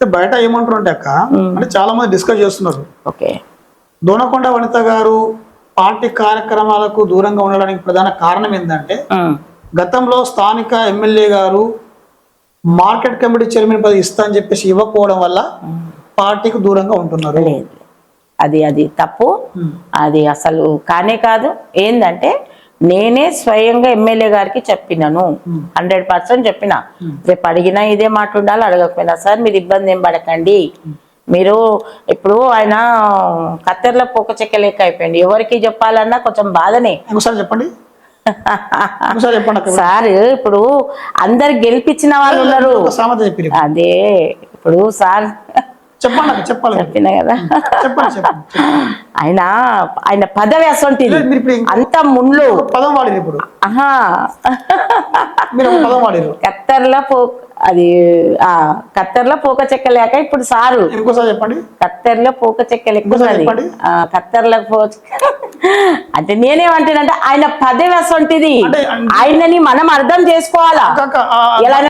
అయితే బయట ఏమంటారు అంటే అక్క అంటే చాలా మంది డిస్కస్ చేస్తున్నారు. ఓకే. దోనకొండ వనిత గారు పార్టీ కార్యక్రమాలకు దూరంగా ఉండడానికి ప్రధాన కారణం ఏంటంటే గతంలో స్థానిక ఎమ్మెల్యే గారు మార్కెట్ కమిటీ చైర్మన్ పదవి ఇస్తా అని చెప్పేసి ఇవ్వకపోవడం వల్ల పార్టీకి దూరంగా ఉంటున్నారు. అది అది తప్పు. అది అసలు కానే కాదు. ఏందంటే నేనే స్వయంగా ఎమ్మెల్యే గారికి చెప్పినాను. హండ్రెడ్ పర్సెంట్ చెప్పిన. రేపు అడిగినా ఇదే మాట ఉండాలి అడగకపోయినా సార్ మీరు ఇబ్బంది ఏం పడకండి. మీరు ఇప్పుడు ఆయన కత్తెరలో పోక చెక్క లెక్క అయిపోయింది. ఎవరికి చెప్పాలన్నా కొంచెం బాధనే. చెప్పండి. సార్ ఇప్పుడు అందరు గెలిపించిన వాళ్ళు ఉన్నారు. అదే ఇప్పుడు సార్ చెప్పాలి. మీరు. చెప్పిన కదా? చెప్పండి. ఆయన ఆయన పదవి అసొంటిది అంత ముళ్ళు పదం వాడిరు ఇప్పుడు. ఆహా. పదం వాడిరు కత్తర్లో పో అది ఆ కత్తర్లో పోక చెక్క లేక ఇప్పుడు సారు. చెప్పండి. కత్తెరలో పోక చెక్క లెక్క కత్తెరలో పో అంటే నేనేమంటానంటే ఆయన పదవి అసొంటిది. ఆయనని మనం అర్థం చేసుకోవాలా? ఎలా